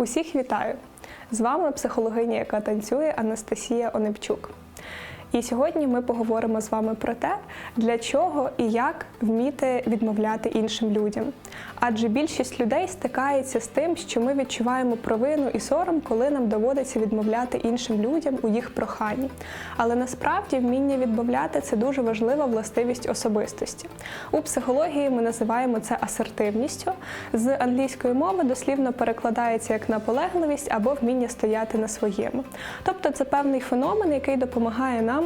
Усіх вітаю! З вами психологиня, яка танцює Анастасія Онепчук. І сьогодні ми поговоримо з вами про те, для чого і як вміти відмовляти іншим людям. Адже більшість людей стикається з тим, що ми відчуваємо провину і сором, коли нам доводиться відмовляти іншим людям у їх проханні. Але насправді вміння відмовляти це дуже важлива властивість особистості. У психології ми називаємо це асертивністю. З англійської мови дослівно перекладається як наполегливість або вміння стояти на своєму. Тобто це певний феномен, який допомагає нам.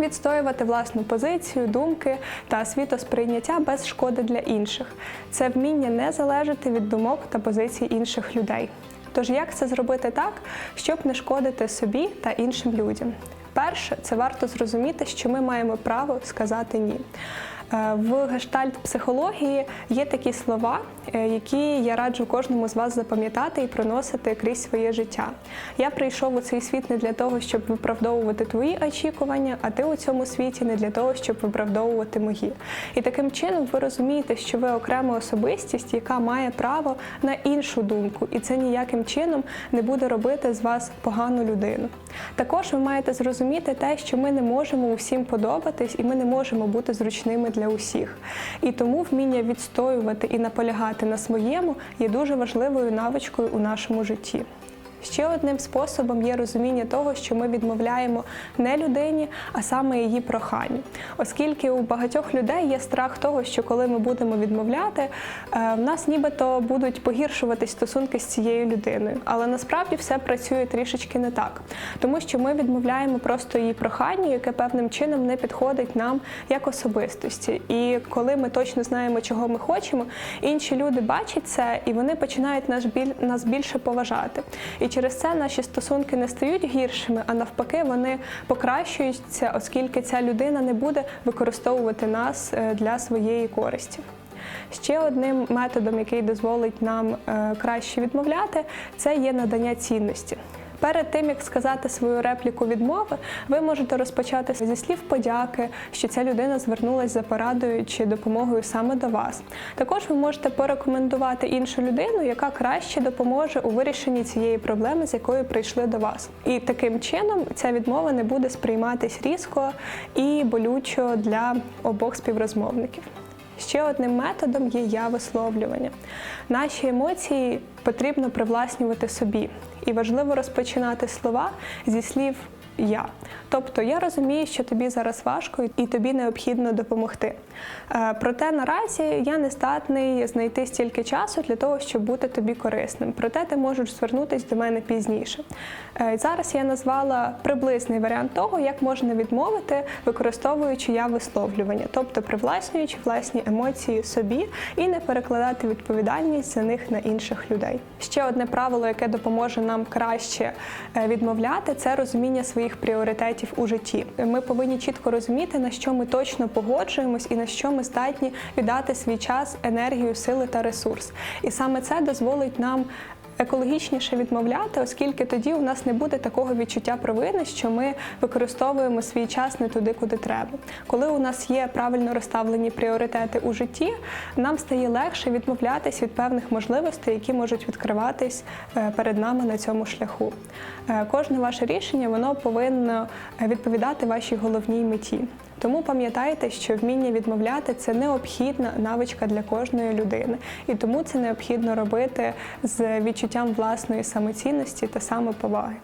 Відстоювати власну позицію, думки та світосприйняття без шкоди для інших. Це вміння не залежати від думок та позицій інших людей. Тож як це зробити так, щоб не шкодити собі та іншим людям? Перше, це варто зрозуміти, що ми маємо право сказати ні. Е, В гештальт-психології є такі слова, е, які я раджу кожному з вас запам'ятати і проносити крізь своє життя. Я прийшов у цей світ не для того, щоб виправдовувати твої очікування, а ти у цьому світі не для того, щоб виправдовувати мої. І таким чином ви розумієте, що ви окрема особистість, яка має право на іншу думку, і це ніяким чином не буде робити з вас погану людину. Також ви маєте зрозуміти те, що ми не можемо усім подобатись, і ми не можемо бути зручними для усіх. І тому вміння відстоювати і наполягати на своєму є дуже важливою навичкою у нашому житті. Ще одним способом є розуміння того, що ми відмовляємо не людині, а саме її проханню. Оскільки у багатьох людей є страх того, що коли ми будемо відмовляти, е, в нас нібито будуть погіршуватись стосунки з цією людиною. Але насправді все працює трішечки не так, тому що ми відмовляємо просто її проханню, яке певним чином не підходить нам як особистості. І коли ми точно знаємо, чого ми хочемо, інші люди бачать це і вони починають нас більше поважати. І через це наші стосунки не стають гіршими, а навпаки, вони покращуються, оскільки ця людина не буде використовувати нас е, для своєї користі. Ще одним методом, який дозволить нам е, краще відмовляти, це є надання цінності. Перед тим як сказати свою репліку відмови, ви можете розпочати зі слів подяки, що ця людина звернулася за порадою чи допомогою саме до вас. Також ви можете порекомендувати іншу людину, яка краще допоможе у вирішенні цієї проблеми, з якою прийшли до вас. І таким чином ця відмова не буде сприйматись різко і болючо для обох співрозмовників. Ще одним методом є я висловлювання. Наші емоції потрібно привласнювати собі, і важливо розпочинати слова зі слів я. Тобто я розумію, що тобі зараз важко і тобі необхідно допомогти. Е, Проте наразі я не здатний знайти стільки часу для того, щоб бути тобі корисним. Проте ти можеш звернутися до мене пізніше. Е, Зараз я назвала приблизний варіант того, як можна відмовити, використовуючи я висловлювання, тобто привласнюючи власні емоції собі і не перекладати відповідальність за них на інших людей. Ще одне правило, яке допоможе нам краще е, відмовляти, це розуміння своїх пріоритетів у житті. Ми повинні чітко розуміти, на що ми точно погоджуємось і на що ми здатні віддати свій час, енергію, сили та ресурс. І саме це дозволить нам. Екологічніше відмовляти, оскільки тоді у нас не буде такого відчуття провини, що ми використовуємо свій час не туди, куди треба. Коли у нас є правильно розставлені пріоритети у житті, нам стає легше відмовлятись від певних можливостей, які можуть відкриватись е, перед нами на цьому шляху. Е, Кожне ваше рішення воно повинно е, відповідати вашій головній меті. Тому пам'ятайте, що вміння відмовляти це необхідна навичка для кожної людини, і тому це необхідно робити з відчуттям власної самоцінності та самоповаги.